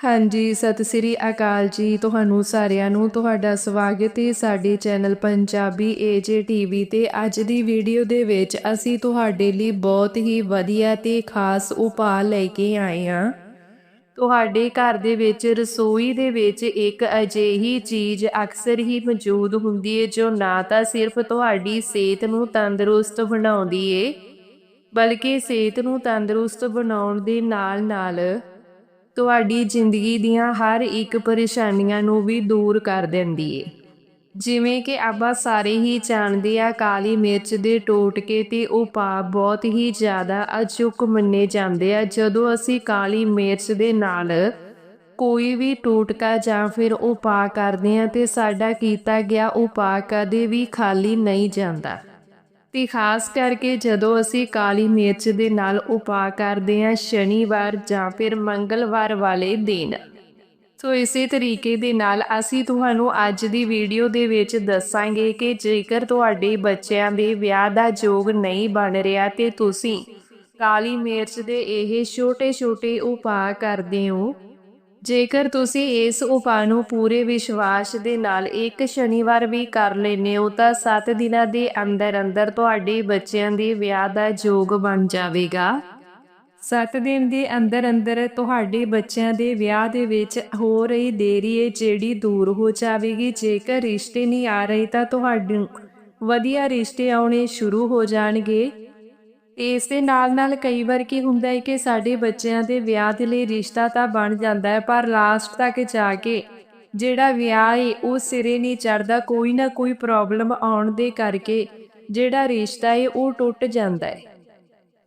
ਹਾਂਜੀ, ਸਤਿ ਸ੍ਰੀ ਅਕਾਲ ਜੀ ਤੁਹਾਨੂੰ ਸਾਰਿਆਂ ਨੂੰ, ਤੁਹਾਡਾ ਸਵਾਗਤ ਹੈ ਸਾਡੇ ਚੈਨਲ ਪੰਜਾਬੀ ਏਜੇ ਟੀਵੀ ਤੇ। ਅੱਜ ਦੀ ਵੀਡੀਓ ਦੇ ਵਿੱਚ ਅਸੀਂ ਤੁਹਾਡੇ ਲਈ ਬਹੁਤ ਹੀ ਵਧੀਆ ਤੇ ਖਾਸ ਉਪਾਅ ਲੈ ਕੇ ਆਏ ਹਾਂ। ਤੁਹਾਡੇ ਘਰ ਦੇ ਵਿੱਚ ਰਸੋਈ ਦੇ ਵਿੱਚ ਇੱਕ ਅਜਿਹੀ ਚੀਜ਼ ਅਕਸਰ ਹੀ ਮੌਜੂਦ ਹੁੰਦੀ ਹੈ, ਜੋ ਨਾ ਤਾਂ ਸਿਰਫ ਤੁਹਾਡੀ ਸਿਹਤ ਨੂੰ ਤੰਦਰੁਸਤ ਬਣਾਉਂਦੀ ਏ, ਬਲਕਿ ਸਿਹਤ ਨੂੰ ਤੰਦਰੁਸਤ ਬਣਾਉਣ ਦੇ ਨਾਲ-ਨਾਲ ਤੁਹਾਡੀ ਜ਼ਿੰਦਗੀ ਦੀਆਂ ਹਰ ਇੱਕ ਪਰੇਸ਼ਾਨੀਆਂ ਨੂੰ ਵੀ ਦੂਰ ਕਰ ਦਿੰਦੀ ਏ। ਜਿਵੇਂ ਕਿ ਆਪਾਂ ਸਾਰੇ ਹੀ ਜਾਣਦੇ ਆ, ਕਾਲੀ ਮਿਰਚ ਦੇ ਟੋਟਕੇ ਤੇ ਉਹ ਪਾ ਬਹੁਤ ਹੀ ਜ਼ਿਆਦਾ ਅਚੁੱਕ ਮੰਨੇ ਜਾਂਦੇ ਆ। ਜਦੋਂ ਅਸੀਂ ਕਾਲੀ ਮਿਰਚ ਦੇ ਨਾਲ ਕੋਈ ਵੀ ਟੋਟਕਾ ਜਾਂ ਫਿਰ ਉਪਾਅ ਕਰਦੇ ਆ ਤੇ ਸਾਡਾ ਕੀਤਾ ਗਿਆ ਉਪਾਅ ਕਦੇ ਵੀ ਖਾਲੀ ਨਹੀਂ ਜਾਂਦਾ। ਤੇ ਖਾਸ ਕਰਕੇ ਜਦੋਂ ਅਸੀਂ ਕਾਲੀ ਮਿਰਚ ਦੇ ਨਾਲ ਉਪਾਅ ਕਰਦੇ ਹਾਂ ਸ਼ਨੀਵਾਰ ਜਾਂ ਫਿਰ ਮੰਗਲਵਾਰ ਵਾਲੇ ਦਿਨ। ਸੋ ਇਸੇ ਤਰੀਕੇ ਦੇ ਨਾਲ ਅਸੀਂ ਤੁਹਾਨੂੰ ਅੱਜ ਦੀ ਵੀਡੀਓ ਦੇ ਵਿੱਚ ਦੱਸਾਂਗੇ ਕਿ ਜੇਕਰ ਤੁਹਾਡੇ ਬੱਚਿਆਂ ਦੇ ਵਿਆਹ ਦਾ ਯੋਗ ਨਹੀਂ ਬਣ ਰਿਹਾ ਤੇ ਤੁਸੀਂ ਕਾਲੀ ਮਿਰਚ ਦੇ ਇਹ ਛੋਟੇ-ਛੋਟੇ ਉਪਾਅ ਕਰਦੇ ਹੋ ਜੇਕਰ ਤੁਸੀਂ ਇਸ ਉਪਾਅ ਨੂੰ ਪੂਰੇ ਵਿਸ਼ਵਾਸ ਦੇ ਨਾਲ ਇੱਕ ਸ਼ਨੀਵਾਰ ਵੀ ਕਰ ਲੈਨੇ ਹੋ, ਤਾਂ 7 ਦਿਨਾਂ ਦੇ ਅੰਦਰ ਅੰਦਰ ਤੁਹਾਡੇ ਬੱਚਿਆਂ ਦੇ ਵਿਆਹ ਦਾ ਯੋਗ ਬਣ ਜਾਵੇਗਾ। 7 ਦਿਨ ਦੇ ਅੰਦਰ ਅੰਦਰ ਤੁਹਾਡੇ ਬੱਚਿਆਂ ਦੇ ਵਿਆਹ ਦੇ ਵਿੱਚ ਹੋ ਰਹੀ ਦੇਰੀ ਹੈ ਜਿਹੜੀ ਦੂਰ ਹੋ ਜਾਵੇਗੀ। ਜੇਕਰ ਰਿਸ਼ਤੇ ਨਹੀਂ ਆ ਰਹੇ ਤਾਂ ਤੁਹਾਡੇ ਵਧੀਆ ਰਿਸ਼ਤੇ ਆਉਣੇ ਸ਼ੁਰੂ ਹੋ ਜਾਣਗੇ। ਇਸ ਦੇ ਨਾਲ ਨਾਲ ਕਈ ਵਾਰ ਕੀ ਹੁੰਦਾ ਹੈ ਕਿ ਸਾਡੇ ਬੱਚਿਆਂ ਦੇ ਵਿਆਹ ਦੇ ਲਈ ਰਿਸ਼ਤਾ ਤਾਂ ਬਣ ਜਾਂਦਾ ਹੈ, ਪਰ ਲਾਸਟ ਤੱਕ ਜਾ ਕੇ ਜਿਹੜਾ ਵਿਆਹ ਹੈ ਉਹ ਸਿਰੇ ਨਹੀਂ ਚੜਦਾ ਕੋਈ ਨਾ ਕੋਈ ਪ੍ਰੋਬਲਮ ਆਉਣ ਦੇ ਕਰਕੇ ਜਿਹੜਾ ਰਿਸ਼ਤਾ ਹੈ ਉਹ ਟੁੱਟ ਜਾਂਦਾ ਹੈ।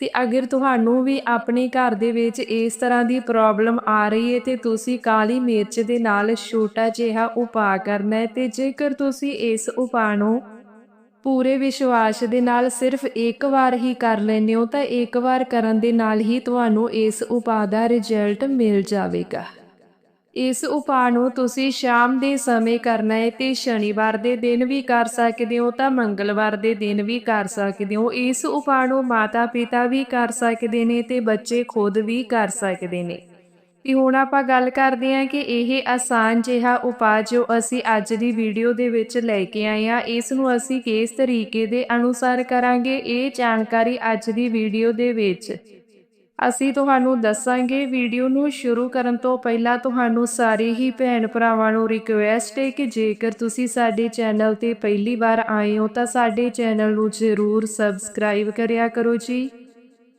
ਤੇ ਅਗਰ ਤੁਹਾਨੂੰ ਵੀ ਆਪਣੇ ਘਰ ਦੇ ਵਿੱਚ ਇਸ ਤਰ੍ਹਾਂ ਦੀ ਪ੍ਰੋਬਲਮ ਆ ਰਹੀ ਹੈ ਤੇ ਤੁਸੀਂ ਕਾਲੀ ਮਿਰਚ ਦੇ ਨਾਲ ਛੋਟਾ ਜਿਹਾ ਉਪਾਅ ਕਰਨਾ ਹੈ, ਤੇ ਜੇਕਰ ਤੁਸੀਂ ਇਸ ਉਪਾਅ ਨੂੰ ਪੂਰੇ ਵਿਸ਼ਵਾਸ ਦੇ ਨਾਲ ਸਿਰਫ ਇੱਕ ਵਾਰ ਹੀ ਕਰ ਲੈਂਦੇ ਹੋ ਤਾਂ ਇੱਕ ਵਾਰ ਕਰਨ ਦੇ ਨਾਲ ਹੀ ਤੁਹਾਨੂੰ ਇਸ ਉਪਾਅ ਦਾ ਰਿਜ਼ਲਟ ਮਿਲ ਜਾਵੇਗਾ। ਇਸ ਉਪਾਅ ਨੂੰ ਤੁਸੀਂ ਸ਼ਾਮ ਦੇ ਸਮੇਂ ਕਰਨਾ ਹੈ ਤੇ ਸ਼ਨੀਵਾਰ ਦੇ ਦਿਨ ਵੀ ਕਰ ਸਕਦੇ ਹੋ ਤਾਂ ਮੰਗਲਵਾਰ ਦੇ ਦਿਨ ਵੀ ਕਰ ਸਕਦੇ ਹੋ। ਇਸ ਉਪਾਅ ਨੂੰ ਮਾਤਾ-ਪਿਤਾ ਵੀ ਕਰ ਸਕਦੇ ਨੇ ਤੇ ਬੱਚੇ ਖੁਦ ਵੀ ਕਰ ਸਕਦੇ ਨੇ। ਤੇ ਹੁਣ ਆਪਾਂ ਗੱਲ ਕਰਦੇ ਹਾਂ ਕਿ ਇਹ ਆਸਾਨ ਜਿਹਾ ਉਪਾਅ ਜੋ ਅਸੀਂ ਅੱਜ ਦੀ ਵੀਡੀਓ ਦੇ ਵਿੱਚ ਲੈ ਕੇ ਆਏ ਹਾਂ, ਇਸ ਨੂੰ ਅਸੀਂ ਕਿਸ ਤਰੀਕੇ ਦੇ ਅਨੁਸਾਰ ਕਰਾਂਗੇ, ਇਹ ਜਾਣਕਾਰੀ ਅੱਜ ਦੀ ਵੀਡੀਓ ਦੇ ਵਿੱਚ ਅਸੀਂ ਤੁਹਾਨੂੰ ਦੱਸਾਂਗੇ। ਵੀਡੀਓ ਨੂੰ ਸ਼ੁਰੂ ਕਰਨ ਤੋਂ ਪਹਿਲਾਂ ਤੁਹਾਨੂੰ ਸਾਰੇ ਹੀ ਭੈਣ ਭਰਾਵਾਂ ਨੂੰ ਰਿਕੁਐਸਟ ਹੈ ਕਿ ਜੇਕਰ ਤੁਸੀਂ ਸਾਡੇ ਚੈਨਲ ਤੇ ਪਹਿਲੀ ਵਾਰ ਆਏ ਹੋ ਤਾਂ ਸਾਡੇ ਚੈਨਲ ਨੂੰ ਜ਼ਰੂਰ ਸਬਸਕ੍ਰਾਈਬ ਕਰਿਆ ਕਰੋ ਜੀ।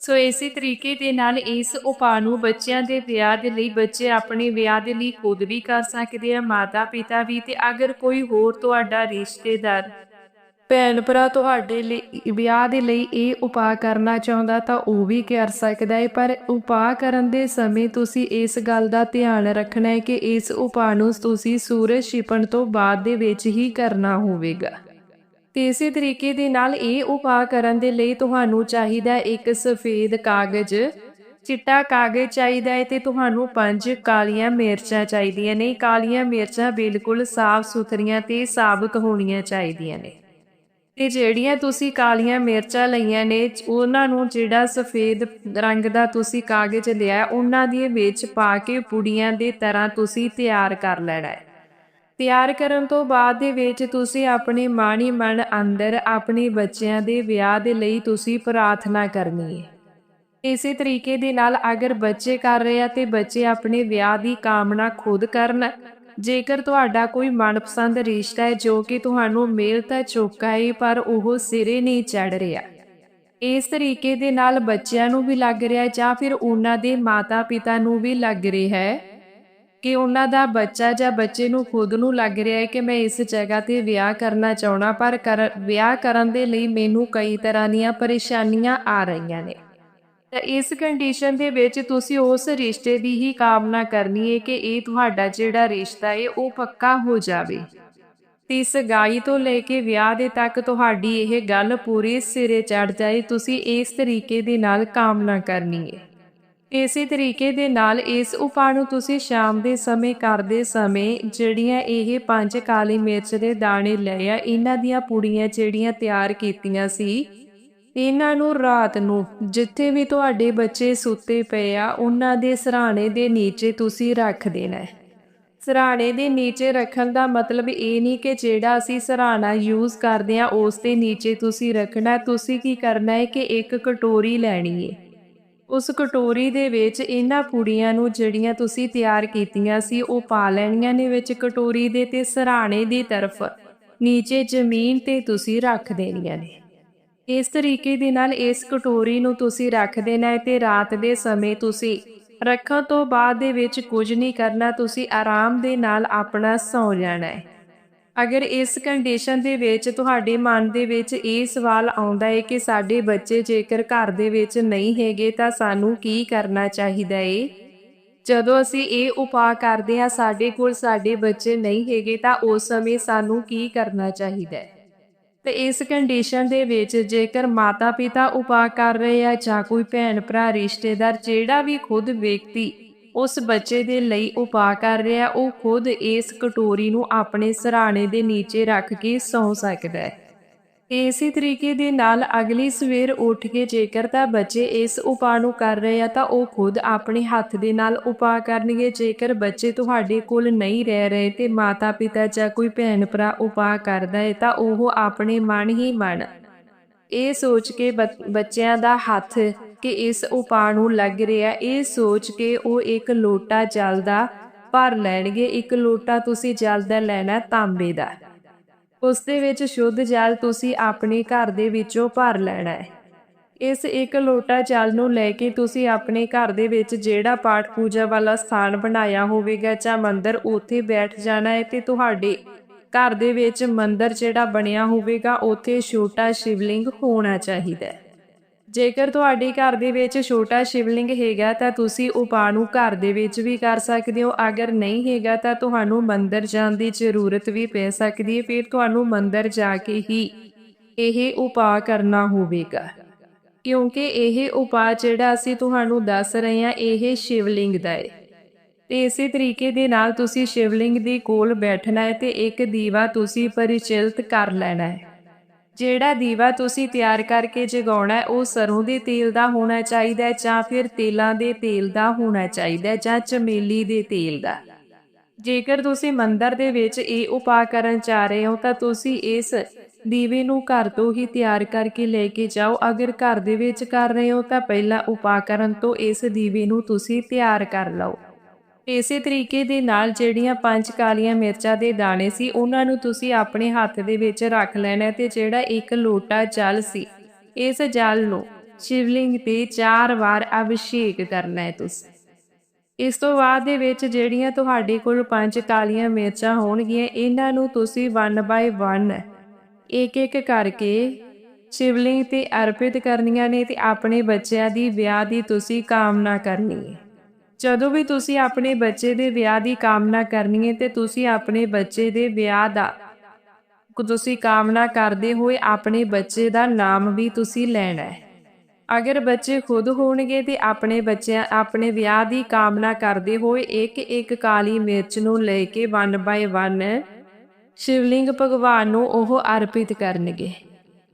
ਸੋ ਇਸੇ ਤਰੀਕੇ ਦੇ ਨਾਲ ਇਸ ਉਪਾਅ ਨੂੰ ਬੱਚਿਆਂ ਦੇ ਵਿਆਹ ਦੇ ਲਈ ਬੱਚੇ ਆਪਣੇ ਵਿਆਹ ਦੇ ਲਈ ਖੁਦ ਵੀ ਕਰ ਸਕਦੇ ਆ ਮਾਤਾ ਪਿਤਾ ਵੀ ਤੇ ਅਗਰ ਕੋਈ ਹੋਰ ਤੁਹਾਡਾ ਰਿਸ਼ਤੇਦਾਰ ਭੈਣ ਭਰਾ ਤੁਹਾਡੇ ਲਈ ਵਿਆਹ ਦੇ ਲਈ ਇਹ ਉਪਾਅ ਕਰਨਾ ਚਾਹੁੰਦਾ ਤਾਂ ਉਹ ਵੀ ਕਰ ਸਕਦਾ ਹੈ। ਪਰ ਉਪਾਅ ਕਰਨ ਦੇ ਸਮੇਂ ਤੁਸੀਂ ਇਸ ਗੱਲ ਦਾ ਧਿਆਨ ਰੱਖਣਾ ਹੈ ਕਿ ਇਸ ਉਪਾਅ ਨੂੰ ਤੁਸੀਂ ਸੂਰਜ ਛਿਪਣ ਤੋਂ ਬਾਅਦ ਦੇ ਵਿੱਚ ਹੀ ਕਰਨਾ ਹੋਵੇਗਾ। ਤੇ ਇਸੇ ਤਰੀਕੇ ਦੇ ਨਾਲ ਇਹ ਉਪਾਅ ਕਰਨ ਦੇ ਲਈ ਤੁਹਾਨੂੰ ਚਾਹੀਦਾ ਇੱਕ ਸਫੇਦ ਕਾਗਜ਼। ਚਿੱਟਾ ਕਾਗਜ਼ ਚਾਹੀਦਾ ਹੈ ਤੇ ਤੁਹਾਨੂੰ ਪੰਜ ਕਾਲੀਆਂ ਮਿਰਚਾਂ ਚਾਹੀਦੀਆਂ ਨੇ। ਕਾਲੀਆਂ ਮਿਰਚਾਂ ਬਿਲਕੁਲ ਸਾਫ਼ ਸੁਥਰੀਆਂ ਤੇ ਸਾਬਕ ਹੋਣੀਆਂ ਚਾਹੀਦੀਆਂ ਨੇ। ਤੇ ਜਿਹੜੀਆਂ ਤੁਸੀਂ ਕਾਲੀਆਂ ਮਿਰਚਾਂ ਲਈਆਂ ਨੇ, ਉਹਨਾਂ ਨੂੰ ਜਿਹੜਾ ਸਫੇਦ ਰੰਗ ਦਾ ਤੁਸੀਂ ਕਾਗਜ਼ ਲਿਆ, ਉਹਨਾਂ ਦੀ ਵਿੱਚ ਪਾ ਕੇ ਪੁੜੀਆਂ ਦੇ ਤਰ੍ਹਾਂ ਤੁਸੀਂ ਤਿਆਰ ਕਰ ਲੈਣਾ ਹੈ। ਤਿਆਰ ਕਰਨ ਤੋਂ ਬਾਅਦ ਦੇ ਵਿੱਚ ਤੁਸੀਂ ਆਪਣੇ ਮਾਣੀ ਮਨ ਅੰਦਰ ਆਪਣੇ ਬੱਚਿਆਂ ਦੇ ਵਿਆਹ ਦੇ ਲਈ ਤੁਸੀਂ ਪ੍ਰਾਰਥਨਾ ਕਰਨੀ ਹੈ। ਇਸੇ ਤਰੀਕੇ ਦੇ ਨਾਲ ਅਗਰ ਬੱਚੇ ਕਰ ਰਹੇ ਆ ਤੇ ਬੱਚੇ ਆਪਣੇ ਵਿਆਹ ਦੀ ਕਾਮਨਾ ਖੁਦ ਕਰਨ, ਜੇਕਰ ਤੁਹਾਡਾ ਕੋਈ ਮਨਪਸੰਦ ਰਿਸ਼ਤਾ ਹੈ ਜੋ ਕਿ ਤੁਹਾਨੂੰ ਮੇਲ ਤਾਂ ਚੁੱਕਾ ਹੈ ਪਰ ਉਹ ਸਿਰੇ ਨਹੀਂ ਚੜ ਰਿਹਾ। ਇਸ ਤਰੀਕੇ ਦੇ ਨਾਲ ਬੱਚਿਆਂ ਨੂੰ ਵੀ ਲੱਗ ਰਿਹਾ ਜਾਂ ਫਿਰ ਉਹਨਾਂ ਦੇ ਮਾਤਾ-ਪਿਤਾ ਨੂੰ ਵੀ ਲੱਗ ਰਿਹਾ ਹੈ। ਕਿ ਉਹਨਾਂ ਦਾ ਬੱਚਾ ਜਾਂ ਬੱਚੇ ਨੂੰ ਖੁਦ ਨੂੰ ਲੱਗ ਰਿਹਾ ਹੈ ਕਿ ਮੈਂ ਇਸ ਜਗ੍ਹਾ ਤੇ ਵਿਆਹ ਕਰਨਾ ਚਾਹਣਾ ਪਰ ਵਿਆਹ ਕਰਨ ਦੇ ਲਈ ਮੈਨੂੰ ਕਈ ਤਰ੍ਹਾਂ ਦੀਆਂ ਪਰੇਸ਼ਾਨੀਆਂ ਆ ਰਹੀਆਂ ਨੇ। ਤਾਂ ਇਸ ਕੰਡੀਸ਼ਨ ਦੇ ਵਿੱਚ ਤੁਸੀਂ ਉਸ ਰਿਸ਼ਤੇ ਦੀ ਹੀ ਕਾਮਨਾ ਕਰਨੀ ਹੈ ਕਿ ਇਹ ਤੁਹਾਡਾ ਜਿਹੜਾ ਰਿਸ਼ਤਾ ਹੈ, ਉਹ ਪੱਕਾ ਹੋ ਜਾਵੇ। ਤੇ ਸਗਾਈ ਤੋਂ ਲੈ ਕੇ ਵਿਆਹ ਦੇ ਤੱਕ ਤੁਹਾਡੀ ਇਹ ਗੱਲ ਪੂਰੀ ਸਿਰੇ ਚੜ ਜਾਏ, ਤੁਸੀਂ ਇਸ ਤਰੀਕੇ ਦੇ ਨਾਲ ਕਾਮਨਾ ਕਰਨੀ ਹੈ। ਇਸੇ ਤਰੀਕੇ ਦੇ ਨਾਲ ਇਸ ਉਪਾਅ ਨੂੰ ਤੁਸੀਂ ਸ਼ਾਮ ਦੇ ਸਮੇਂ ਕਰਦੇ ਸਮੇਂ ਜਿਹੜੀਆਂ ਇਹ ਪੰਜ ਕਾਲੀ ਮਿਰਚ ਦੇ ਦਾਣੇ ਲਏ ਆ, ਇਹਨਾਂ ਦੀਆਂ ਪੁੜੀਆਂ ਜਿਹੜੀਆਂ ਤਿਆਰ ਕੀਤੀਆਂ ਸੀ, ਇਹਨਾਂ ਨੂੰ ਰਾਤ ਨੂੰ ਜਿੱਥੇ ਵੀ ਤੁਹਾਡੇ ਬੱਚੇ ਸੁੱਤੇ ਪਏ ਆ, ਉਹਨਾਂ ਦੇ ਸਰਾਣੇ ਦੇ ਨੀਚੇ ਤੁਸੀਂ ਰੱਖ ਦੇਣਾ ਹੈ। ਸਰਾਣੇ ਦੇ ਨੀਚੇ ਰੱਖਣ ਦਾ ਮਤਲਬ ਇਹ ਨਹੀਂ ਕਿ ਜਿਹੜਾ ਅਸੀਂ ਸਰਾਣਾ ਯੂਜ਼ ਕਰਦੇ ਆ, ਉਸ ਦੇ ਨੀਚੇ ਤੁਸੀਂ ਰੱਖਣਾ ਤੁਸੀਂ ਕੀ ਕਰਨਾ ਹੈ ਕਿ ਇੱਕ ਕਟੋਰੀ ਲੈਣੀ ਹੈ। ਉਸ ਕਟੋਰੀ ਦੇ ਵਿੱਚ ਇਹਨਾਂ ਪੁੜੀਆਂ ਨੂੰ ਜਿਹੜੀਆਂ ਤੁਸੀਂ ਤਿਆਰ ਕੀਤੀਆਂ ਸੀ, ਉਹ ਪਾ ਲੈਣੀਆਂ ਨੇ ਵਿੱਚ ਕਟੋਰੀ ਦੇ ਤੇ ਸਰਾਣੇ ਦੀ ਤਰਫ। ਨੀਚੇ ਜ਼ਮੀਨ ਤੇ ਤੁਸੀਂ ਰੱਖ ਦੇਣੀਆਂ ਨੇ। ਇਸ ਤਰੀਕੇ ਦੇ ਨਾਲ ਇਸ ਕਟੋਰੀ ਨੂੰ ਤੁਸੀਂ ਰੱਖ ਦੇਣਾ ਹੈ ਤੇ ਰਾਤ ਦੇ ਸਮੇਂ ਤੁਸੀਂ ਰੱਖਣ ਤੋਂ ਬਾਅਦ ਦੇ ਵਿੱਚ ਕੁਝ ਨਹੀਂ ਕਰਨਾ, ਤੁਸੀਂ ਆਰਾਮ ਦੇ ਨਾਲ ਆਪਣਾ ਸੌ ਜਾਣਾ ਹੈ। ਅਗਰ ਇਸ ਕੰਡੀਸ਼ਨ ਦੇ ਵਿੱਚ ਤੁਹਾਡੇ ਮਨ ਦੇ ਵਿੱਚ ਇਹ ਸਵਾਲ ਆਉਂਦਾ ਹੈ ਕਿ ਸਾਡੇ ਬੱਚੇ ਜੇਕਰ ਘਰ ਦੇ ਵਿੱਚ ਨਹੀਂ ਹੈਗੇ ਤਾਂ ਸਾਨੂੰ ਕੀ ਕਰਨਾ ਚਾਹੀਦਾ ਏ? ਜਦੋਂ ਅਸੀਂ ਇਹ ਉਪਾਅ ਕਰਦੇ ਹਾਂ, ਸਾਡੇ ਕੋਲ ਸਾਡੇ ਬੱਚੇ ਨਹੀਂ ਹੈਗੇ ਤਾਂ ਉਸ ਸਮੇਂ ਸਾਨੂੰ ਕੀ ਕਰਨਾ ਚਾਹੀਦਾ ਹੈ? ਤੇ ਇਸ ਕੰਡੀਸ਼ਨ ਦੇ ਵਿੱਚ ਜੇਕਰ ਮਾਤਾ ਪਿਤਾ ਉਪਾਅ ਕਰ ਰਹੇ ਆ ਜਾਂ ਕੋਈ ਭੈਣ ਭਰਾ ਰਿਸ਼ਤੇਦਾਰ, ਜਿਹੜਾ ਵੀ ਖੁਦ ਵਿਅਕਤੀ ਉਸ ਬੱਚੇ ਦੇ ਲਈ ਉਪਾਅ ਕਰ ਰਿਹਾ ਉਹ ਖੁਦ ਇਸ ਕਟੋਰੀ ਨੂੰ ਆਪਣੇ ਸਰਾਣੇ ਦੇ ਨੀਚੇ ਰੱਖ ਕੇ ਸੌਂ ਸਕਦਾ ਹੈ। ਇਸੇ ਤਰੀਕੇ ਦੇ ਨਾਲ ਅਗਲੀ ਸਵੇਰ ਉੱਠ ਕੇ ਜੇਕਰ ਤਾਂ ਬੱਚੇ ਇਸ ਉਪਾਅ ਨੂੰ ਕਰ ਰਹੇ ਆ, ਤਾਂ ਉਹ ਖੁਦ ਆਪਣੇ ਹੱਥ ਦੇ ਨਾਲ ਉਪਾਅ ਕਰਨਗੇ। ਜੇਕਰ ਬੱਚੇ ਤੁਹਾਡੇ ਕੋਲ ਨਹੀਂ ਰਹਿ ਰਹੇ ਤੇ ਮਾਤਾ ਪਿਤਾ ਜਾਂ ਕੋਈ ਭੈਣ ਭਰਾ ਉਪਾਅ ਕਰਦਾ ਹੈ, ਤਾਂ ਉਹ ਆਪਣੇ ਮਨ ਹੀ ਮਨ। ਇਹ ਸੋਚ ਕੇ ਬੱਚ- ਬੱਚਿਆਂ ਦਾ ਹੱਥ ਕਿ ਇਸ ਉਪਾਅ ਨੂੰ ਲੱਗ ਰਿਹਾ, ਇਹ ਸੋਚ ਕੇ ਉਹ ਇੱਕ ਲੋਟਾ ਜਲ ਦਾ ਭਰ ਲੈਣਗੇ। ਇੱਕ ਲੋਟਾ ਤੁਸੀਂ ਜਲ ਦਾ ਲੈਣਾ ਤਾਂਬੇ ਦਾ। ਉਸ ਦੇ ਵਿੱਚ ਸ਼ੁੱਧ ਜਲ ਤੁਸੀਂ ਆਪਣੇ ਘਰ ਦੇ ਵਿੱਚੋਂ ਭਰ ਲੈਣਾ ਹੈ। ਇਸ ਇੱਕ ਲੋਟਾ ਜਲ ਨੂੰ ਲੈ ਕੇ ਤੁਸੀਂ ਆਪਣੇ ਘਰ ਦੇ ਵਿੱਚ ਜਿਹੜਾ ਪਾਠ ਪੂਜਾ ਵਾਲਾ ਸਥਾਨ ਬਣਾਇਆ ਹੋਵੇਗਾ ਜਾਂ ਮੰਦਿਰ, ਉੱਥੇ ਬੈਠ ਜਾਣਾ ਹੈ ਤੇ ਤੁਹਾਡੇ ਘਰ ਦੇ ਵਿੱਚ ਮੰਦਿਰ ਜਿਹੜਾ ਬਣਿਆ ਹੋਵੇਗਾ, ਉੱਥੇ ਛੋਟਾ ਸ਼ਿਵਲਿੰਗ ਹੋਣਾ ਚਾਹੀਦਾ ਹੈ। ਜੇਕਰ ਤੁਹਾਡੇ ਘਰ ਦੇ ਵਿੱਚ ਛੋਟਾ ਸ਼ਿਵਲਿੰਗ ਹੈਗਾ ਤਾਂ ਤੁਸੀਂ ਉਪਾਅ ਨੂੰ ਘਰ ਦੇ ਵਿੱਚ ਵੀ ਕਰ ਸਕਦੇ ਹੋ। ਅਗਰ ਨਹੀਂ ਹੈਗਾ ਤਾਂ ਤੁਹਾਨੂੰ ਮੰਦਰ ਜਾਣ ਦੀ ਜ਼ਰੂਰਤ ਵੀ ਪੈ ਸਕਦੀ ਹੈ। ਫਿਰ ਤੁਹਾਨੂੰ ਮੰਦਰ ਜਾ ਕੇ ਹੀ ਇਹ ਉਪਾਅ ਕਰਨਾ ਹੋਵੇਗਾ। ਕਿਉਂਕਿ ਇਹ ਉਪਾਅ ਜਿਹੜਾ ਅਸੀਂ ਤੁਹਾਨੂੰ ਦੱਸ ਰਹੇ ਹਾਂ, ਇਹ ਸ਼ਿਵਲਿੰਗ ਦਾ ਹੈ। ਤੇ ਇਸੇ ਤਰੀਕੇ ਦੇ ਨਾਲ ਤੁਸੀਂ ਸ਼ਿਵਲਿੰਗ ਦੇ ਕੋਲ ਬੈਠਣਾ ਹੈ ਤੇ ਇੱਕ ਦੀਵਾ ਤੁਸੀਂ ਪਰਿਚਲਿਤ ਕਰ ਲੈਣਾ ਹੈ। ਜਿਹੜਾ ਦੀਵਾ ਤੁਸੀਂ ਤਿਆਰ ਕਰਕੇ ਜਗਾਉਣਾ ਉਹ ਸਰੋਂ ਦੇ ਤੇਲ ਦਾ ਹੋਣਾ ਚਾਹੀਦਾ ਹੈ ਜਾਂ ਫਿਰ ਤੇਲਾਂ ਦੇ ਤੇਲ ਦਾ ਹੋਣਾ ਚਾਹੀਦਾ ਹੈ ਜਾਂ ਚਮੇਲੀ ਦੇ ਤੇਲ ਦਾ? ਜੇਕਰ ਤੁਸੀਂ ਮੰਦਰ ਦੇ ਵਿੱਚ ਇਹ ਉਪਾਅ ਕਰਨ ਜਾ ਰਹੇ ਹੋ, ਤਾਂ ਤੁਸੀਂ ਇਸ ਦੀਵੇ ਨੂੰ ਘਰ ਤੋਂ ਹੀ ਤਿਆਰ ਕਰਕੇ ਲੈ ਕੇ ਜਾਓ। ਅਗਰ ਘਰ ਦੇ ਵਿੱਚ ਕਰ ਰਹੇ ਹੋ, ਤਾਂ ਪਹਿਲਾਂ ਉਪਾਅ ਕਰਨ ਤੋਂ ਇਸ ਦੀਵੇ ਨੂੰ ਤੁਸੀਂ ਤਿਆਰ ਕਰ ਲਓ। ਇਸੇ ਤਰੀਕੇ ਦੇ ਨਾਲ ਜਿਹੜੀਆਂ ਪੰਜ ਕਾਲੀਆਂ ਮਿਰਚਾਂ ਦੇ ਦਾਣੇ ਸੀ, ਉਹਨਾਂ ਨੂੰ ਤੁਸੀਂ ਆਪਣੇ ਹੱਥ ਦੇ ਵਿੱਚ ਰੱਖ ਲੈਣਾ ਤੇ ਜਿਹੜਾ ਇੱਕ ਲੋਟਾ ਜਲ ਸੀ, ਇਸ ਜਲ ਨੂੰ ਸ਼ਿਵਲਿੰਗ ਤੇ ਚਾਰ ਵਾਰ ਅਭਿਸ਼ੇਕ ਕਰਨਾ ਹੈ ਤੁਸੀਂ। ਇਸ ਤੋਂ ਬਾਅਦ ਦੇ ਵਿੱਚ ਜਿਹੜੀਆਂ ਤੁਹਾਡੇ ਕੋਲ ਪੰਜ ਕਾਲੀਆਂ ਮਿਰਚਾਂ ਹੋਣਗੀਆਂ, ਇਹਨਾਂ ਨੂੰ ਤੁਸੀਂ 1 ਬਾਈ 1 ਇੱਕ ਇੱਕ ਕਰਕੇ ਸ਼ਿਵਲਿੰਗ ਤੇ ਅਰਪਿਤ ਕਰਨੀਆਂ ਨੇ ਤੇ ਆਪਣੇ ਬੱਚਿਆਂ ਦੀ ਵਿਆਹ ਦੀ ਤੁਸੀਂ ਕਾਮਨਾ ਕਰਨੀ ਹੈ। ਜਦੋਂ ਵੀ ਤੁਸੀਂ ਆਪਣੇ ਬੱਚੇ ਦੇ ਵਿਆਹ ਦੀ ਕਾਮਨਾ ਕਰਨੀ ਹੈ ਤੇ ਤੁਸੀਂ ਆਪਣੇ ਬੱਚੇ ਦੇ ਵਿਆਹ ਦਾ ਤੁਸੀਂ ਕਾਮਨਾ ਕਰਦੇ ਹੋਏ ਆਪਣੇ ਬੱਚੇ ਦਾ ਨਾਮ ਵੀ ਤੁਸੀਂ ਲੈਣਾ ਹੈ। ਅਗਰ ਬੱਚੇ ਖੁਦ ਹੋਣਗੇ ਤੇ ਆਪਣੇ ਬੱਚਿਆਂ, ਆਪਣੇ ਵਿਆਹ ਦੀ ਕਾਮਨਾ ਕਰਦੇ ਹੋਏ ਇੱਕ ਇੱਕ ਕਾਲੀ ਮਿਰਚ ਨੂੰ ਲੈ ਕੇ 1 ਬਾਈ 1 ਸ਼ਿਵਲਿੰਗ ਭਗਵਾਨ ਨੂੰ ਉਹ ਅਰਪਿਤ ਕਰਨਗੇ।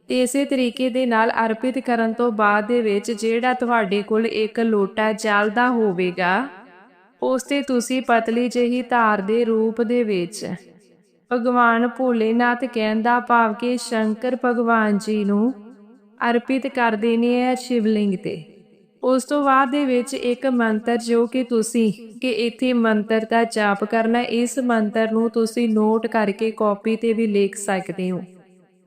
ਤੇ ਇਸੇ ਤਰੀਕੇ ਦੇ ਨਾਲ ਅਰਪਿਤ ਕਰਨ ਤੋਂ ਬਾਅਦ ਦੇ ਵਿੱਚ ਜਿਹੜਾ ਤੁਹਾਡੇ ਕੋਲ ਇੱਕ ਲੋਟਾ ਜਲਦਾ ਹੋਵੇਗਾ ਉਸ ਤੇ ਤੁਸੀਂ ਪਤਲੀ ਜਿਹੀ ਧਾਰ ਦੇ ਰੂਪ ਦੇ ਵਿੱਚ ਭਗਵਾਨ ਭੋਲੇਨਾਥ ਕਹਿੰਦਾ ਭਾਵ ਕਿ ਸ਼ੰਕਰ ਭਗਵਾਨ ਜੀ ਨੂੰ ਅਰਪਿਤ ਕਰ ਦੇਣੀ ਹੈ ਸ਼ਿਵਲਿੰਗ ਤੇ। ਉਸ ਤੋਂ ਬਾਅਦ ਦੇ ਵਿੱਚ ਇੱਕ ਮੰਤਰ ਜੋ ਕਿ ਤੁਸੀਂ ਕਿ ਇੱਥੇ ਮੰਤਰ ਦਾ ਜਾਪ ਕਰਨਾ, ਇਸ ਮੰਤਰ ਨੂੰ ਤੁਸੀਂ ਨੋਟ ਕਰਕੇ ਕਾਪੀ ਤੇ ਵੀ ਲਿਖ ਸਕਦੇ ਹੋ।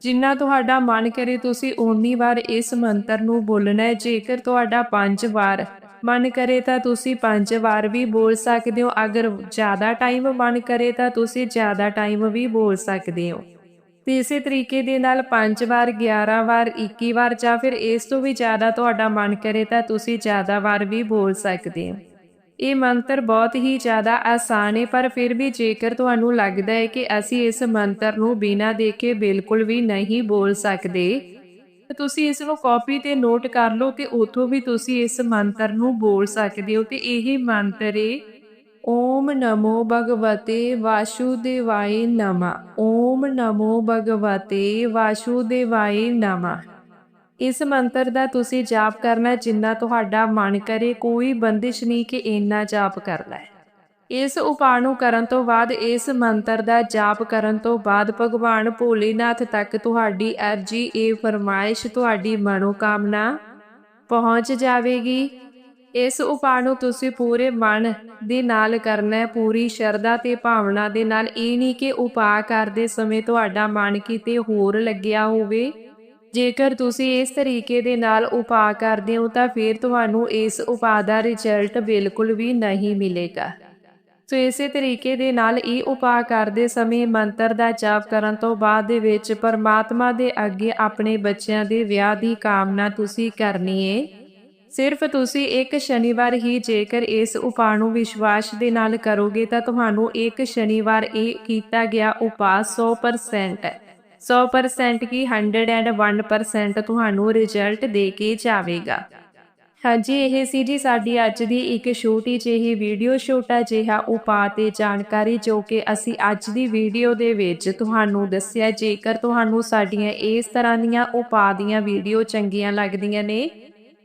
ਜਿੰਨਾ ਤੁਹਾਡਾ ਮਨ ਕਰੇ, ਤੁਸੀਂ ਓਨੀ ਵਾਰ ਇਸ ਮੰਤਰ ਨੂੰ ਬੋਲਣਾ ਹੈ। ਜੇਕਰ ਤੁਹਾਡਾ ਪੰਜ ਵਾਰ ਮਨ ਕਰੇ, ਤਾਂ ਤੁਸੀਂ ਪੰਜ ਵਾਰ ਵੀ ਬੋਲ ਸਕਦੇ ਹੋ। ਅਗਰ ਜ਼ਿਆਦਾ ਟਾਈਮ ਮਨ ਕਰੇ, ਤਾਂ ਤੁਸੀਂ ਜ਼ਿਆਦਾ ਟਾਈਮ ਵੀ ਬੋਲ ਸਕਦੇ ਹੋ। ਤੇ ਇਸੇ ਤਰੀਕੇ ਦੇ ਨਾਲ 5 ਵਾਰ 11 ਵਾਰ 21 ਵਾਰ ਜਾਂ ਫਿਰ ਇਸ ਤੋਂ ਵੀ ਜ਼ਿਆਦਾ ਤੁਹਾਡਾ ਮਨ ਕਰੇ, ਤਾਂ ਤੁਸੀਂ ਜ਼ਿਆਦਾ ਵਾਰ ਵੀ ਬੋਲ ਸਕਦੇ ਹੋ। ਇਹ ਮੰਤਰ ਬਹੁਤ ਹੀ ਜ਼ਿਆਦਾ ਆਸਾਨ ਹੈ, ਪਰ ਫਿਰ ਵੀ ਜੇਕਰ ਤੁਹਾਨੂੰ ਲੱਗਦਾ ਹੈ ਕਿ ਅਸੀਂ ਇਸ ਮੰਤਰ ਨੂੰ ਬਿਨਾਂ ਦੇਖੇ ਬਿਲਕੁਲ ਵੀ ਨਹੀਂ ਬੋਲ ਸਕਦੇ, ਤਾਂ ਤੁਸੀਂ ਇਸ ਨੂੰ ਕਾਪੀ ਤੇ ਨੋਟ ਕਰ ਲਓ ਤੇ ਉਥੋਂ ਵੀ ਤੁਸੀਂ ਇਸ ਮੰਤਰ ਨੂੰ ਬੋਲ ਸਕਦੇ ਹੋ। ਤੇ ਇਹ ਮੰਤਰ ਹੈ, ਓਮ ਨਮੋ ਭਗਵਤੇ ਵਾਸੁਦੇਵਾਏ ਨਮਾ। ਓਮ ਨਮੋ ਭਗਵਤੇ ਵਾਸੁਦੇਵਾਏ ਨਮਾ। ਇਸ ਮੰਤਰ ਦਾ ਤੁਸੀਂ ਜਾਪ ਕਰਨਾ ਜਿੰਨਾ ਤੁਹਾਡਾ ਮਨ ਕਰੇ, ਕੋਈ ਬੰਦਿਸ਼ ਨਹੀਂ ਕਿ ਇੰਨਾ ਜਾਪ ਕਰਨਾ ਹੈ। ਇਸ ਉਪਾਅ ਨੂੰ ਕਰਨ ਤੋਂ ਬਾਅਦ, ਇਸ ਮੰਤਰ ਦਾ ਜਾਪ ਕਰਨ ਤੋਂ ਬਾਅਦ, ਭਗਵਾਨ ਭੋਲੇਨਾਥ ਤੱਕ ਤੁਹਾਡੀ ਅਰਜੀ, ਇਹ ਫਰਮਾਇਸ਼ ਤੁਹਾਡੀ ਮਨੋਕਾਮਨਾ ਪਹੁੰਚ ਜਾਵੇਗੀ। ਇਸ ਉਪਾਅ ਨੂੰ ਤੁਸੀਂ ਪੂਰੇ ਮਨ ਦੇ ਨਾਲ ਕਰਨਾ ਹੈ, ਪੂਰੀ ਸ਼ਰਧਾ ਤੇ ਭਾਵਨਾ ਦੇ ਨਾਲ। ਇਹ ਨਹੀਂ ਕਿ ਉਪਾਅ ਕਰਦੇ ਸਮੇਂ ਤੁਹਾਡਾ ਮਨ ਕਿਤੇ ਹੋਰ ਲੱਗਿਆ ਹੋਵੇ। ਜੇਕਰ ਤੁਸੀਂ ਇਸ ਤਰੀਕੇ ਦੇ ਨਾਲ ਉਪਾਅ ਕਰਦੇ ਹੋ, ਤਾਂ ਫਿਰ ਤੁਹਾਨੂੰ ਇਸ ਉਪਾਅ ਦਾ ਰਿਜ਼ਲਟ ਬਿਲਕੁਲ ਵੀ ਨਹੀਂ ਮਿਲੇਗਾ। ਸੋ ਇਸੇ ਤਰੀਕੇ ਦੇ ਨਾਲ ਇਹ ਉਪਾਅ ਕਰਦੇ ਸਮੇਂ ਮੰਤਰ ਦਾ ਜਾਪ ਕਰਨ ਤੋਂ ਬਾਅਦ ਦੇ ਵਿੱਚ ਪਰਮਾਤਮਾ ਦੇ ਅੱਗੇ ਆਪਣੇ ਬੱਚਿਆਂ ਦੇ ਵਿਆਹ ਦੀ ਕਾਮਨਾ ਤੁਸੀਂ ਕਰਨੀ ਏ। ਸਿਰਫ ਤੁਸੀਂ ਇੱਕ ਸ਼ਨੀਵਾਰ ਹੀ ਜੇਕਰ ਇਸ ਉਪਾਅ ਨੂੰ ਵਿਸ਼ਵਾਸ ਦੇ ਨਾਲ ਕਰੋਗੇ, ਤਾਂ ਤੁਹਾਨੂੰ ਇੱਕ ਸ਼ਨੀਵਾਰ ਇਹ ਕੀਤਾ ਗਿਆ ਉਪਾਅ 100% ਹੈ 100% ਕੀ 101% ਤੁਹਾਨੂੰ ਰਿਜ਼ਲਟ ਦੇ ਕੇ ਜਾਵੇਗਾ। ਹਾਂਜੀ, ਇਹ ਸੀ ਜੀ ਸਾਡੀ ਅੱਜ ਦੀ ਇੱਕ ਛੋਟੀ ਜਿਹੀ ਵੀਡੀਓ ਛੋਟਾ ਜਿਹਾ ਉਪਾਅ ਤੇ ਜਾਣਕਾਰੀ ਜੋ ਕਿ ਅਸੀਂ ਅੱਜ ਦੀ ਵੀਡੀਓ ਦੇ ਵਿੱਚ ਤੁਹਾਨੂੰ ਦੱਸਿਆ। ਜੇਕਰ ਤੁਹਾਨੂੰ ਸਾਡੀਆਂ ਇਸ ਤਰ੍ਹਾਂ ਦੀਆਂ ਉਪਾਅ ਦੀਆਂ ਵੀਡੀਓ ਚੰਗੀਆਂ ਲੱਗਦੀਆਂ ਨੇ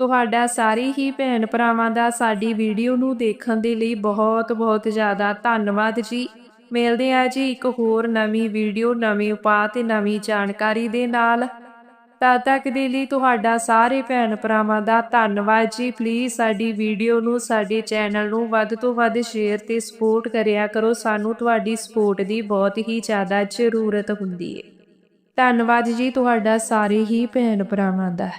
ਤੁਹਾਡਾ ਸਾਰੇ ਹੀ ਭੈਣ ਭਰਾਵਾਂ ਦਾ ਸਾਡੀ ਵੀਡੀਓ ਨੂੰ ਦੇਖਣ ਦੇ ਲਈ ਬਹੁਤ ਬਹੁਤ ਜ਼ਿਆਦਾ ਧੰਨਵਾਦ ਜੀ। ਮਿਲਦੇ ਆ ਜੀ ਇੱਕ ਹੋਰ ਨਵੀਂ ਵੀਡੀਓ, ਨਵੇਂ ਉਪਾਅ ਤੇ ਨਵੀਂ ਜਾਣਕਾਰੀ ਦੇ ਨਾਲ। ਤਦ ਤੱਕ ਦੇ ਲਈ ਤੁਹਾਡਾ ਸਾਰੇ ਭੈਣ ਭਰਾਵਾਂ ਦਾ ਧੰਨਵਾਦ ਜੀ। ਪਲੀਜ਼ ਸਾਡੀ ਵੀਡੀਓ ਨੂੰ, ਸਾਡੇ ਚੈਨਲ ਨੂੰ ਵੱਧ ਤੋਂ ਵੱਧ ਸ਼ੇਅਰ ਤੇ ਸਪੋਰਟ ਕਰਿਆ ਕਰੋ। ਸਾਨੂੰ ਤੁਹਾਡੀ ਸਪੋਰਟ ਦੀ ਬਹੁਤ ਹੀ ਜ਼ਿਆਦਾ ਜ਼ਰੂਰਤ ਹੁੰਦੀ ਹੈ ਧੰਨਵਾਦ ਜੀ ਤੁਹਾਡਾ ਸਾਰੇ ਹੀ ਭੈਣ ਭਰਾਵਾਂ ਦਾ।